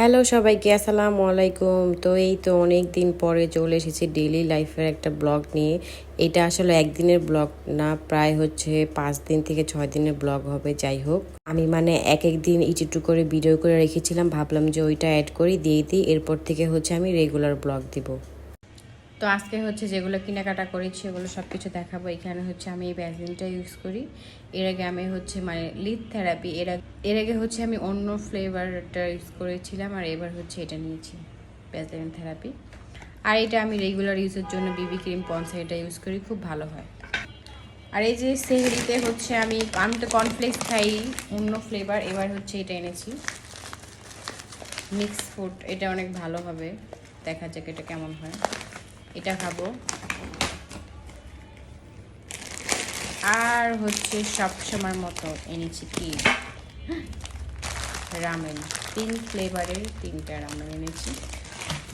Hello সবাইকে, আসসালামু আলাইকুম। তো এই তো অনেক দিন পরে চলে এসেছি ডেইলি লাইফের একটা ব্লগ নিয়ে। এটা আসলে একদিনের ব্লগ না, প্রায় হচ্ছে পাঁচ দিন থেকে ছয় দিনের ব্লগ হবে, যাই হোক। আমি মানে এক এক দিন ইচিটু করে ভিডিও করে রেখেছিলাম, ভাবলাম যে ওইটা অ্যাড করি, দিয়ে দিই, এরপর থেকে হচ্ছে আমি রেগুলার ব্লগ দিব। তো আজকে হচ্ছে যেগুলো কেনাকাটা করেছি, ওগুলো সব কিছু দেখাবো। এখানে হচ্ছে আমি এই ভ্যাসলিনটা ইউজ করি। এর আগে আমি হচ্ছে মানে লিড থেরাপি এর এর আগে হচ্ছে আমি অন্য ফ্লেভারটা ইউজ করেছিলাম আর এবার হচ্ছে এটা নিয়েছি ভ্যাসলিন থেরাপি আর এটা আমি রেগুলার ইউজের জন্য বিবি ক্রিম পন্সা এটা ইউজ করি, খুব ভালো হয়। আর এই যে সেহরিতে হচ্ছে আমি আমি তো কর্নফ্লেক্স খাই, অন্য ফ্লেভার এবার হচ্ছে এটা এনেছি। মিক্স ফুড এটা অনেক ভালো হবে। দেখা যাক এটা কেমন হয়। এটা খাব। আর হচ্ছে সবসময় মতো এনেছি কি? রামেন। তিন ফ্লেভারের তিনটা রামেন এনেছি।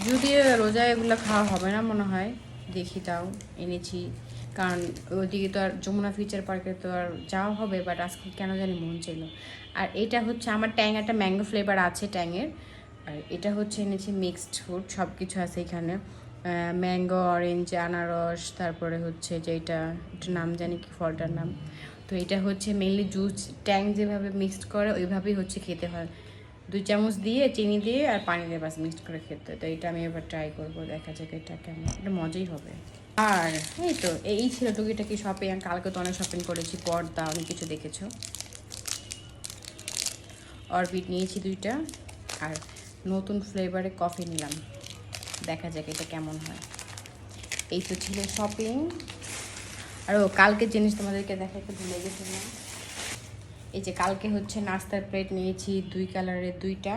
যদিও রোজা এগুলো খাওয়া হবে না মনে হয়, দেখি তাও এনেছি। কারণ ওইদিকে তো আর যমুনা ফিউচার পার্কে তো আর যাওয়া হবে বাট আজকে কেন জানি মন ছিল আর এটা হচ্ছে আমার ট্যাং একটা ম্যাঙ্গো ফ্লেভার আছে ট্যাংয়ের আর এটা হচ্ছে এনেছি মিক্সড ফুড সব কিছু আছে এখানে। ম্যাঙ্গো, অরেঞ্জ, আনারস, তারপরে হচ্ছে যেটা একটু নাম জানি কি ফলটার নাম। তো এটা হচ্ছে মেনলি জুস ট্যাং যেভাবে মিক্সড করে, ওইভাবেই হচ্ছে খেতে হয়। দুই চামচ দিয়ে চিনি দিয়ে আর পানি দিয়ে বাস মিক্সড করে খেতে তো এটা আমি এবার ট্রাই করব, দেখা যাক এটা কেমন। এটা মজাই হবে। আর এই তো, এই ছিল টুকিটাকি শপিং কালকে তো অনেক শপিং করেছি, পর্দা, অনেক কিছু দেখেছ। অরবিট নিয়েছি দুইটা। আর নতুন ফ্লেভারে কফি নিলাম। দেখা যাক এটা কেমন হয়। এই তো ছিল শপিং আর ও কালকে জিনিস তোমাদেরকে দেখাতে ভুলে গেছিলাম এই যে কালকে হচ্ছে নাস্তার প্লেট নিয়েছি, দুই কালারের দুইটা।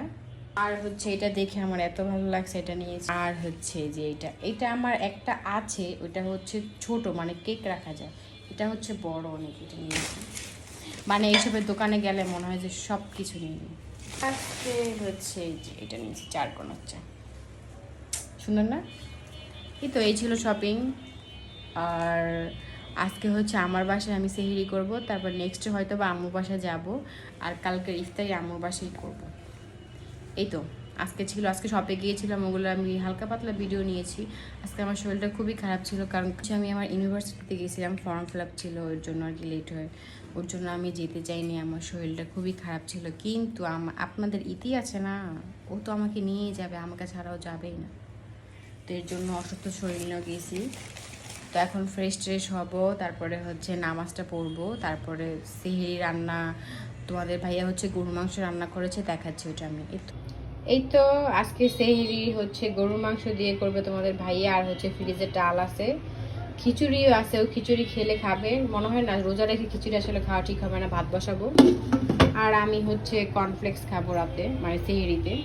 আর হচ্ছে এটা দেখে আমার এত ভালো লাগছে, এটা নিয়েছি। আর হচ্ছে যে এটা এটা আমার একটা আছে, ওটা হচ্ছে ছোট মানে কেক রাখা যায়। এটা হচ্ছে বড় অনেক, এটা নিয়েছি। মানে এইসবের দোকানে গেলে মনে হয় যে সব কিছু নিয়ে নিই। আজকে হচ্ছে এটা নিয়েছি চার কোনার চা। সুন্দর না? এই তো, এই ছিল শপিং আর আজকে হচ্ছে আমার বাসায় আমি সেহিরি করব, তারপর নেক্সট হয়তো বা আম্মুর বাসায় যাব, আর কালকের ইফতারি আম্মুর বাসায় করব। এই তো, আজকে ছিল, আজকে শপে গিয়েছিলাম, ওগুলো আমি হালকা পাতলা ভিডিও নিয়েছি। আজকে আমার শরীরটা খুবই খারাপ ছিল, কারণ আমি আমার ইউনিভার্সিটিতে গিয়েছিলাম ফর্ম ফিল আপ ছিল, ওর জন্য আর কি লেট হয়। ওর জন্য আমি যেতে চাইনি, আমার শরীরটা খুবই খারাপ ছিল। কিন্তু আপনাদের ইতি আছে না? ও তো আমাকে নিয়ে যাবে, আমাকে ছাড়াও যাবেই না। এর জন্য অসুস্থ শরীর নিয়েও গেছি। তো এখন ফ্রেশ ট্রেশ হব, তারপরে হচ্ছে নামাজটা পড়ব, তারপরে সিহি রান্না, তোমাদের ভাইয়া হচ্ছে গরু মাংস রান্না করেছে, দেখাচ্ছি ওটা আমি। এই তো। এই তো, আজকে সেহরি হচ্ছে গরুর মাংস দিয়ে করবে তোমাদের ভাইয়া, আর হচ্ছে ফ্রিজে ডাল আছে। খিচুড়িও আছে, ও খিচুড়ি খেলে খাবে। মনে হয় না রোজা রেখে খিচুড়ি আসলে খাওয়া ঠিক হবে না, ভাত বসাবো। আর আমি হচ্ছে কর্নফ্লেক্স খাব রাতে মানে সেহরিতে।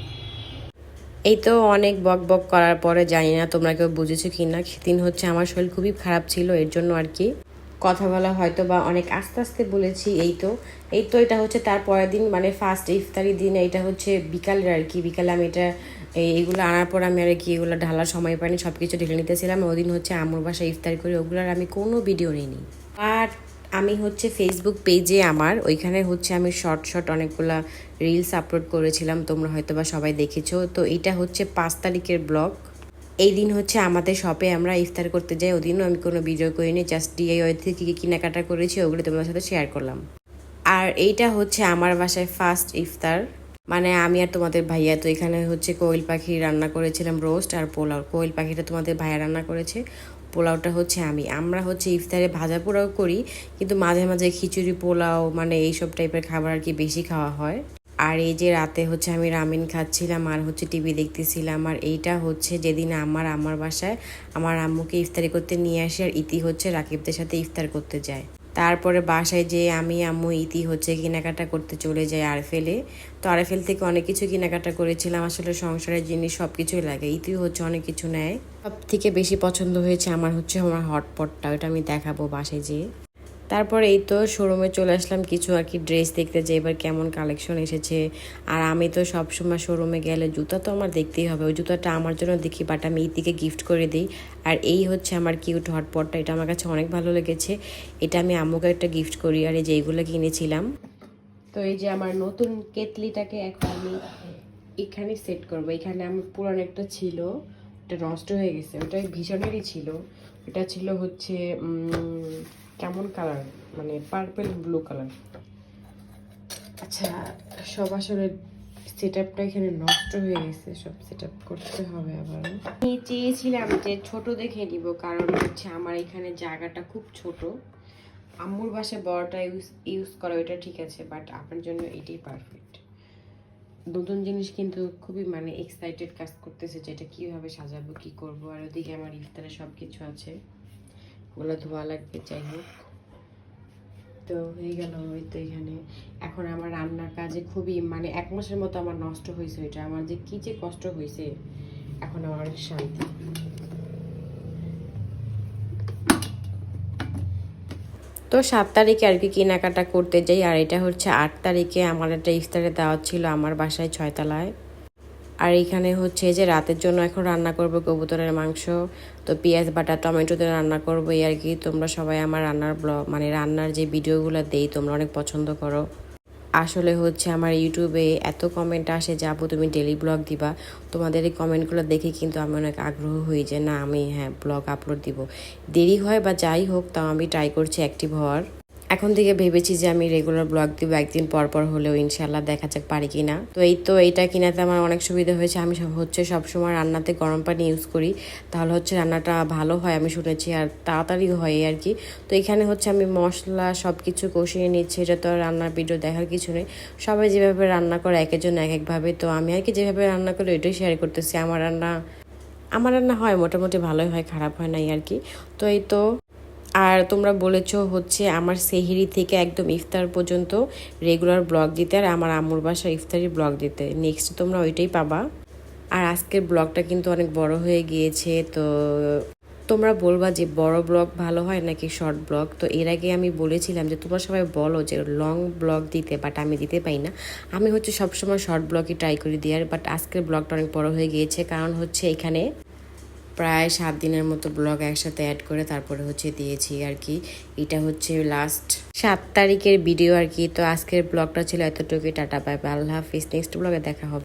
এই তো অনেক বক বক করার পরে জানি না তোমরা কেউ বুঝেছ কি না সেদিন হচ্ছে আমার শরীর খুবই খারাপ ছিল, এর জন্য আর কি। কথা বলা হয়তো বা অনেক আস্তে আস্তে বলেছি এই তো এই তো এটা হচ্ছে তার পরের দিন মানে ফার্স্ট ইফতারি দিন এটা হচ্ছে বিকালের আর কি। বিকালে আমি এটা, এই- এইগুলো আনার পর আমি আর কি এগুলো ঢালার সময় পাইনি সব কিছু ঢেলে নিতেছিলাম। ওই দিন হচ্ছে আমুর বাসায় ইফতারি করে, ওগুলোর আমি কোনো ভিডিও নিইনি আর আমি হচ্ছে ফেসবুক পেজে আমার, ওইখানে হচ্ছে আমি শর্ট শর্ট অনেকগুলা রিলস আপলোড করেছিলাম, তোমরা হয়তো বা সবাই দেখেছ। তো এটা হচ্ছে পাঁচ তারিখের ব্লগ এই দিন হচ্ছে আমাদের শপে আমরা ইফতার করতে যাই, ওদিনও আমি কোনো ভিডিও করিনি জাস্ট ডিআইওয়াই থেকে কেনাকাটা করেছি, ওগুলো তোমাদের সাথে শেয়ার করলাম। আর এইটা হচ্ছে আমার বাসায় ফার্স্ট ইফতার। মানে আমি আর তোমাদের ভাইয়া তো এখানে হচ্ছে কোয়েল পাখি রান্না করেছিলাম রোস্ট আর পোলাও। কোয়েল পাখিটা তোমাদের ভাইয়া রান্না করেছে। পোলাওটা হচ্ছে আমি। আমরা হচ্ছে ইফতারে ভাজা পোলাও করি, কিন্তু মাঝে মাঝে খিচুড়ি পোলাও মানে এইসব টাইপের খাবার আর কি বেশি খাওয়া হয়। আর এই যে রাতে হচ্ছে আমি রামিন খাচ্ছিলাম আর হচ্ছে টিভি দেখতেছিলাম, আর এইটা হচ্ছে যেদিন আমার আমার বাসায় আমার আম্মুকে ইফতারি করতে নিয়ে আসে আর ইতি হচ্ছে রাকিবদের সাথে ইফতার করতে যায়। তারপরে বাসায় যে আমি, আম্মু, ইতি হচ্ছে কেনাকাটা করতে চলে যাই আরফেলে তো আরফেল থেকে অনেক কিছু কেনাকাটা করেছিলাম। আসলে সংসারের জিনিস সব কিছুই লাগে। ইতিও হচ্ছে অনেক কিছু নেয়। সব থেকে বেশি পছন্দ হয়েছে আমার হচ্ছে আমার হটপটটা। ওটা আমি দেখাবো বাসায় যেয়ে। তারপরে এই তো শোরুমে চলে আসলাম, কিছু আর কি ড্রেস দেখতে, যে এবার কেমন কালেকশন এসেছে। আর আমি তো সবসময় শোরুমে গেলে জুতা তো আমার দেখতেই হবে, ওই জুতাটা আমার জন্য দেখি বাট আমি ইতিকে গিফট করে দিই। আর এই হচ্ছে আমার কিউট হটপটটা এটা আমার কাছে অনেক ভালো লেগেছে। এটা আমি আম্মুকে একটা গিফট করি, আর এই যে এইগুলো কিনেছিলাম। তো এই যে আমার নতুন কেতলিটাকে এখন আমি এখানে সেট করব। এখানে আমার পুরান একটা ছিল, ওটা নষ্ট হয়ে গেছে, ওটা ভীষণেরই ছিল। ওটা ছিল হচ্ছে কেমন কালার মানে পার্পেল ব্লু কালার আচ্ছা সব আসলে সেট আপটা এখানে নষ্ট হয়ে গেছে সব সেট আপ করতে হবে আবার। আমি চেয়েছিলাম যে ছোট দেখে নিব কারণ হচ্ছে আমার এখানে জায়গাটা খুব ছোট। আম্মুর বাসায় বড়টা ইউজ ইউজ করা ওইটা ঠিক আছে বাট আপনার জন্য এটাই পারফেক্ট নতুন জিনিস কিন্তু খুবই মানে এক্সাইটেড কাজ করতেছে যে এটা কীভাবে সাজাবো কী করব আর ওদিকে আমার ইফতারে সব কিছু আছে। ওগুলো ধোয়া লাগবে, যাই হোক। তো হয়ে গেল ওই তো এখানে। এখন আমার রান্নার কাজে খুবই মানে এক মাসের মতো আমার নষ্ট হয়েছে ওইটা। আমার যে কী যে কষ্ট হয়েছে, এখন আমার অনেক শান্তি। তো সাত তারিখে আর কি কেনাকাটা করতে যাই, আর এটা হচ্ছে আট তারিখে। আমার একটা ইফতারের দাওয়াত ছিল আমার বাসায় ছয়তলায়। আর এখানে হচ্ছে যে রাতের জন্য এখন রান্না করব কবুতরের মাংস, তো পেঁয়াজ, বাটা, টমেটো দিয়ে রান্না করব এই আর কি। তোমরা সবাই আমার রান্নার ব্লগ মানে রান্নার যে ভিডিওগুলো দেই, তোমরা অনেক পছন্দ করো। আসলে হচ্ছে আমার ইউটিউবে এত কমেন্ট আসে যে, আপু, তুমি ডেলি ব্লগ দিবা? তোমাদের এই কমেন্টগুলো দেখে কিন্তু আমি অনেক আগ্রহ হই যে, না, আমি হ্যাঁ ব্লগ আপলোড দিব। দেরি হয় বা যাই হোক, তাও আমি ট্রাই করছি অ্যাক্টিভ হওয়ার। এখন থেকে ভেবেছি যে আমি রেগুলার ব্লগ দিব, একদিন পর পর হলেও ইনশাল্লাহ দেখা যাক পারি কিনা। তো এই তো এইটা কিনাতে আমার অনেক সুবিধা হয়েছে। আমি সব- হচ্ছে সবসময় রান্নাতে গরম পানি ইউজ করি। তাহলে হচ্ছে রান্নাটা ভালো হয় আমি শুনেছি আর তাড়াতাড়ি হয় আর কি। তো এখানে হচ্ছে আমি মশলা সব কিছু কষিয়ে নিচ্ছি। এটা তো রান্নার ভিডিও দেখার কিছু নেই। সবাই যেভাবে রান্না করে একের জন্য এক একভাবে তো আমি আর কি যেভাবে রান্না করি ওইটাই শেয়ার করতেছি। আমার রান্না আমার রান্না হয় মোটামুটি ভালোই হয়, খারাপ হয় নাই আর কি। তো এই তো আর তোমরা বলেছ হচ্ছে আমার সেহিরি থেকে একদম ইফতার পর্যন্ত রেগুলার ব্লগ দিতে, আর আমার আম্মুর বাসা ইফতারি ব্লগ দিতে। নেক্সট তোমরা ওইটাই পাবা। আর আজকের ব্লগটা কিন্তু অনেক বড় হয়ে গিয়েছে, তো তোমরা বলবা যে বড় ব্লগ ভালো হয় নাকি শর্ট ব্লগ তো এর আগে আমি বলেছিলাম যে তোমরা সবাই বলো যে লং ব্লগ দিতে বাট আমি দিতে পাই না। আমি হচ্ছে সবসময় শর্ট ব্লগই ট্রাই করি দেওয়ার বাট আজকের ব্লগটা অনেক বড় হয়ে গিয়েছে, কারণ হচ্ছে এখানে প্রায় সাত দিনের মতো ব্লগ একসাথে অ্যাড করে তারপরে হচ্ছে দিয়েছি আর কি। এটা হচ্ছে লাস্ট সাত তারিখের ভিডিও আর কি। তো আজকের ব্লগটা ছিল এতটুকুই। টাটা বাই আল্লাহ হাফিজ। নেক্সট ব্লগে দেখা হবে।